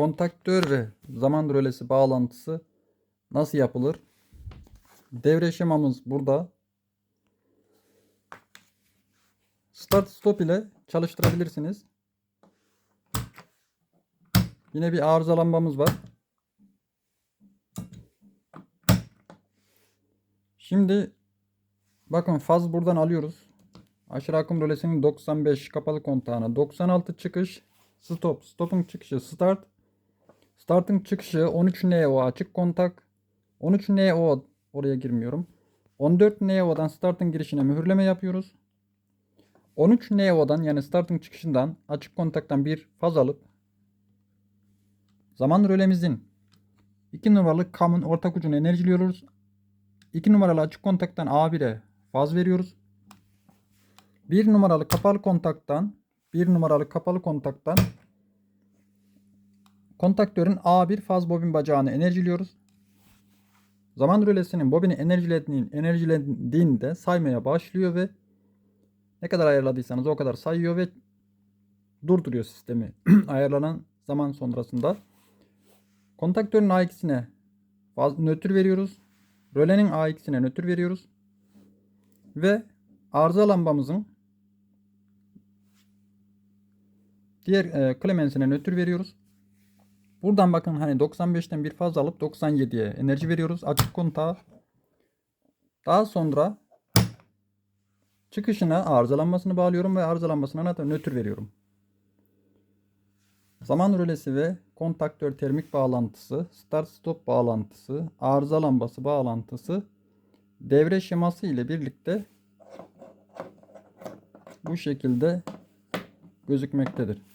kontaktör ve zaman rölesi bağlantısı nasıl yapılır? Devre şemamız burada. Start stop ile çalıştırabilirsiniz. Yine bir arıza lambamız var. Şimdi bakın faz buradan alıyoruz. Aşırı akım rölesinin 95 kapalı kontağına 96 çıkış stop. Stop'un çıkışı start. Start'ın çıkışı 13 NO açık kontak. 13 NO oraya girmiyorum. 14 NO'dan start'ın girişine mühürleme yapıyoruz. 13 NO'dan yani start'ın çıkışından açık kontaktan bir faz alıp zaman rölemizin 2 numaralı kamın ortak ucunu enerjiliyoruz. 2 numaralı açık kontaktan A1'e faz veriyoruz. 1 numaralı kapalı kontaktan 1 numaralı kapalı kontaktan kontaktörün A1 faz bobin bacağını enerjiliyoruz. Zaman rölesinin bobini enerjilediğin, enerjilendiğinde saymaya başlıyor ve ne kadar ayarladıysanız o kadar sayıyor ve durduruyor sistemi ayarlanan zaman sonrasında. Kontaktörün A2'sine faz nötr veriyoruz. Rölenin A2'sine nötr veriyoruz. Ve arıza lambamızın diğer e, klemensine nötr veriyoruz. Buradan bakın hani 95'ten bir faz alıp 97'ye enerji veriyoruz. Açık kontağı. Daha sonra çıkışına arızalanmasını bağlıyorum ve arızalanmasına nötr veriyorum. Zaman rölesi ve kontaktör termik bağlantısı, start stop bağlantısı, arıza lambası bağlantısı devre şeması ile birlikte bu şekilde gözükmektedir.